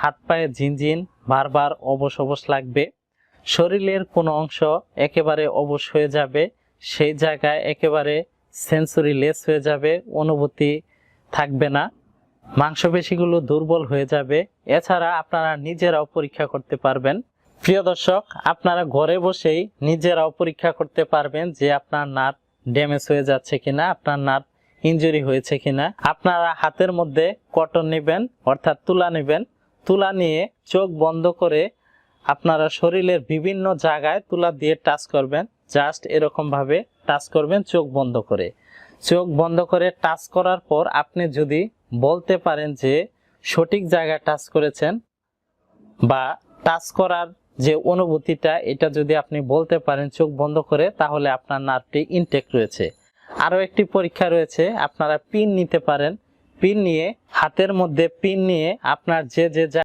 হাত পায়ে ঝিনঝিন, বারবার অবশ অবশ লাগবে। শরীরের কোনো অংশ একেবারে অবশ হয়ে যাবে, সেই জায়গায় একেবারে সেন্সরি লেস হয়ে যাবে, অনুভূতি থাকবে না। মাংসপেশিগুলো দুর্বল হয়ে যাবে, এছাড়া আপনারা নিজেরাও পরীক্ষা করতে পারবেন। প্রিয় দর্শক, আপনারা ঘরে বসেই নিজেরাও পরীক্ষা করতে পারবেন যে আপনার নার্ভ ড্যামেজ হয়ে যাচ্ছে কিনা, আপনার নার্ভ ইনজুরি হয়েছে কিনা। আপনারা হাতের মধ্যে কটন নেবেন, অর্থাৎ তুলা নেবেন তুলা নিয়ে চোখ বন্ধ করে আপনারা শরীরের বিভিন্ন জায়গায় তুলা দিয়ে টাচ করবেন। জাস্ট এরকম ভাবে টাচ করবেন চোখ বন্ধ করে। চোখ বন্ধ করে টাচ করার পর আপনি যদি বলতে পারেন যে সঠিক জায়গায় টাচ করেছেন বা টাচ করার যে অনুভূতিটা, এটা যদি আপনি বলতে পারেন চোখ বন্ধ করে, তাহলে আপনার নার্ভটি ইনটেক রয়েছে। আরও একটি পরীক্ষা রয়েছে, আপনারা পিন নিতে পারেন। পিন নিয়ে হাতের মধ্যে পিন নিয়ে আপনার যে যে